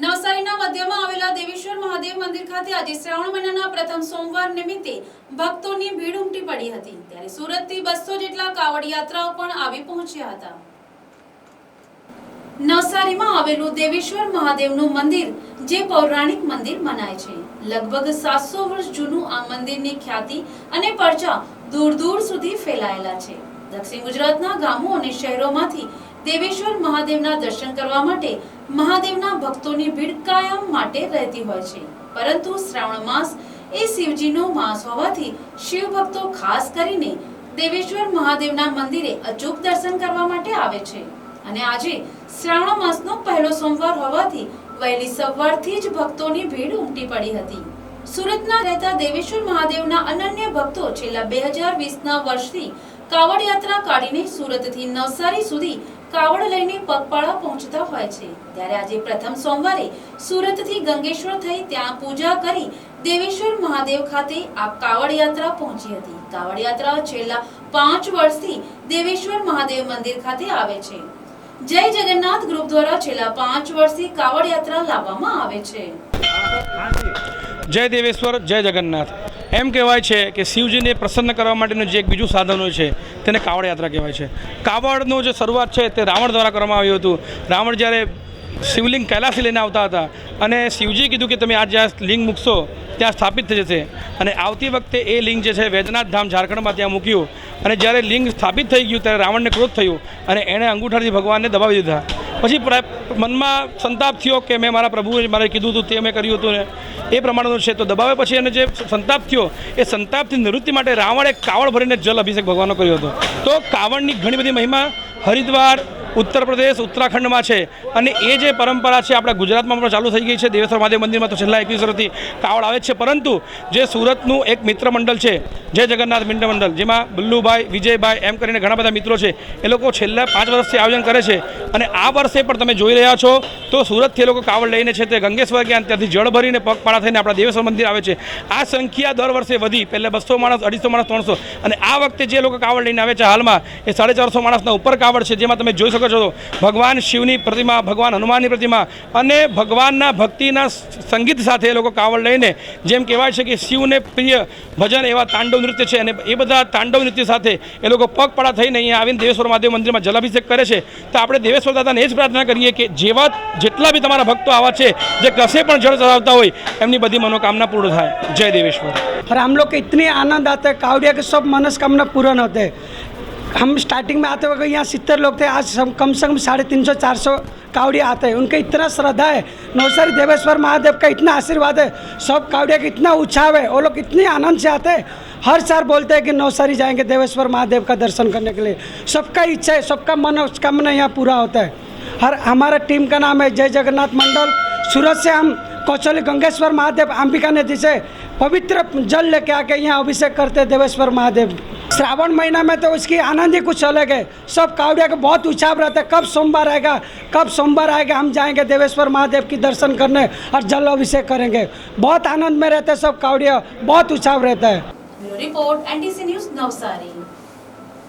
દેવેશ્વર મહાદેવ મંદિર મહાદેવનું મંદિર, જે પૌરાણિક મંદિર મનાય છે. લગભગ સાતસો વર્ષ જૂનું આ મંદિરની ખ્યાતિ અને પરચા દૂર દૂર સુધી ફેલાયેલા છે. દક્ષિણ ગુજરાતના ગામો અને શહેરોમાંથી દેવેશ્વર મહાદેવના દર્શન કરવા માટે મહાદેવના ભક્તોની ભીડ કાયમ માટે રહેતી હોય છે. પરંતુ શ્રાવણ માસ એ શિવજીનો માસ હોવાથી શિવ ભક્તો ખાસ કરીને દેવેશ્વર મહાદેવના મંદિરે અચૂક દર્શન કરવા માટે આવે છે. અને આજે શ્રાવણ માસનો પહેલો સોમવાર હોવાથી વહેલી સવારથી જ ભક્તોની ભીડ ઉમટી પડી હતી. સુરતના રહેતા દેવેશ્વર મહાદેવના અનન્ય ભક્તો છેલ્લા બે હજાર વીસના વર્ષથી કાવડ યાત્રા કાઢીને સુરતથી નવસારી સુધી કાવડ લઈને પગપાળા પહોંચતા હોય છે. ત્યારે આજે પ્રથમ સોમવારે સુરતથી ગંગેશ્વર થઈ ત્યાં પૂજા કરી દેવેશ્વર મહાદેવ ખાતે આ કાવડ યાત્રા પહોંચી હતી. કાવડ યાત્રા છેલ્લા પાંચ વર્ષથી દેવેશ્વર મહાદેવ મંદિર ખાતે આવે છે. જય જગન્નાથ ગ્રુપ દ્વારા છેલ્લા પાંચ વર્ષથી કાવડ યાત્રા લાવવામાં આવે છે. જય દેવેશ્વર, જય જગન્નાથ. એમ કહેવાય છે કે શિવજીને પ્રસન્ન કરવા માટેનું જે એક બીજું સાધન હોય છે, તેને કાવડ યાત્રા કહેવાય છે. કાવડનો જે શરૂઆત છે તે રાવણ દ્વારા કરવામાં આવ્યું હતું. રાવણ જ્યારે શિવલિંગ કૈલાસી લઈને આવતા હતા અને શિવજી કીધું કે તમે આ જ્યાં લિંગ મૂકશો, ત્યાં સ્થાપિત થઈ જશે. અને આવતી વખતે એ લિંગ જે છે વૈજનાથ ધામ ઝારખંડમાં ત્યાં મૂક્યું. અને જ્યારે લિંગ સ્થાપિત થઈ ગયું ત્યારે રાવણને ક્રોધ થયું અને એણે અંગૂઠાથી ભગવાનને દબાવી દીધા. પછી મનમાં સંતાપ થયો કે મેં મારા પ્રભુએ મારે કીધું હતું, તે મેં કર્યું હતું ને, એ પ્રમાણેનું છે. તો દબાવે પછી એને જે સંતાપ થયો, એ સંતાપથી નિવૃત્તિ માટે રાવણે કાવડ ભરીને જલ અભિષેક ભગવાનનો કર્યો હતો. તો કાવડની ઘણી બધી મહિમા, હરિદ્વાર ઉત્તર પ્રદેશ, ઉત્તરાખંડમાં છે. અને એ જે પરંપરા છે, આપણા ગુજરાતમાં પણ ચાલુ થઈ ગઈ છે. દેવેશ્વર મહાદેવ મંદિરમાં તો છેલ્લા એકવીસ વર્ષથી કાવડ આવે છે. પરંતુ જે સુરતનું એક મિત્ર મંડળ છે, જય જગન્નાથ મિત્ર મંડળ, જેમાં બલ્લુભાઈ, વિજયભાઈ, એમ કરીને ઘણા બધા મિત્રો છે, એ લોકો છેલ્લા પાંચ વર્ષથી આયોજન કરે છે. અને આ વર્ષે પણ તમે જોઈ રહ્યા છો, તો સુરતથી એ લોકો કાવડ લઈને છે તે ગંગેશ્વર ગયા ત્યાંથી જળ ભરીને પગપાળા થઈને આપણા દેવેશ્વર મંદિર આવે છે. આ સંખ્યા દર વર્ષે વધી, પહેલાં બસો માણસ, અઢીસો માણસ, ત્રણસો. અને આ વખતે જે લોકો કાવડ લઈને આવે છે હાલમાં, એ સાડા ચારસો માણસના ઉપર કાવડ છે, જેમાં તમે જોઈ શકો છો ભગવાન શિવની પ્રતિમા ભગવાન હનુમાનની પ્રતિમા અને ભગવાનના ભક્તિના સંગીત સાથે એ લોકો કાવડ લઈને જેમ કહેવાય છે કે શિવને પ્રિય ભજન એવા તાંડવ નૃત્ય છે અને એ બધા તાંડવ નૃત્ય સાથે એ લોકો પગપાળા થઈને અહીંયા આવીને દેવેશ્વર મહાદેવ મંદિરમાં જલાભિષેક કરે છે તો આપણે દેવેશ્વર દાદાને એ જ પ્રાર્થના કરીએ કે જેવા જેટલા બી તમારા ભક્તો આવા છે જે કશે પણ જળ ચડાવતા હોય એમની બધી મનોકામના પૂર્ણ થાય જય દેવેશ્વર और हम लोग को इतनी आनंद आता है कावड़िया के सब मनस्कामना पूर्ण होते हैं हम स्टार्टिंग में आते वक्त यहाँ सितर लोग थे आज हम कम से कम साढ़े तीन सौ चार सौ कावड़िया आते हैं उनका इतना श्रद्धा है नौसरी देवेश्वर महादेव का इतना आशीर्वाद है सब कावड़िया का इतना उत्साह है वो लोग इतने आनंद से आते हैं हर साल बोलते हैं कि नौसरी जाएंगे देवेश्वर महादेव का दर्शन करने के लिए सबका इच्छा है सबका मनोकामना यहाँ पूरा होता है हर हमारा टीम का नाम है जय जगन्नाथ मंडल सूरत से हम कौशल गंगेश्वर महादेव अंबिका नदी से पवित्र जल लेके आके यहाँ अभिषेक करते हैं देवेश्वर महादेव श्रावण महीना में तो उसकी आनंद ही कुछ अलग है। सब कावड़िया के बहुत उछाव रहता है। कब सोमवार आएगा? कब सोमवार आएगा? हम जाएँगे देवेश्वर महादेव की दर्शन करने और जल अभिषेक करेंगे। बहुत आनंद में रहते हैं सब कावड़िया। बहुत उछाव रहता है। Report NDC news Navsari.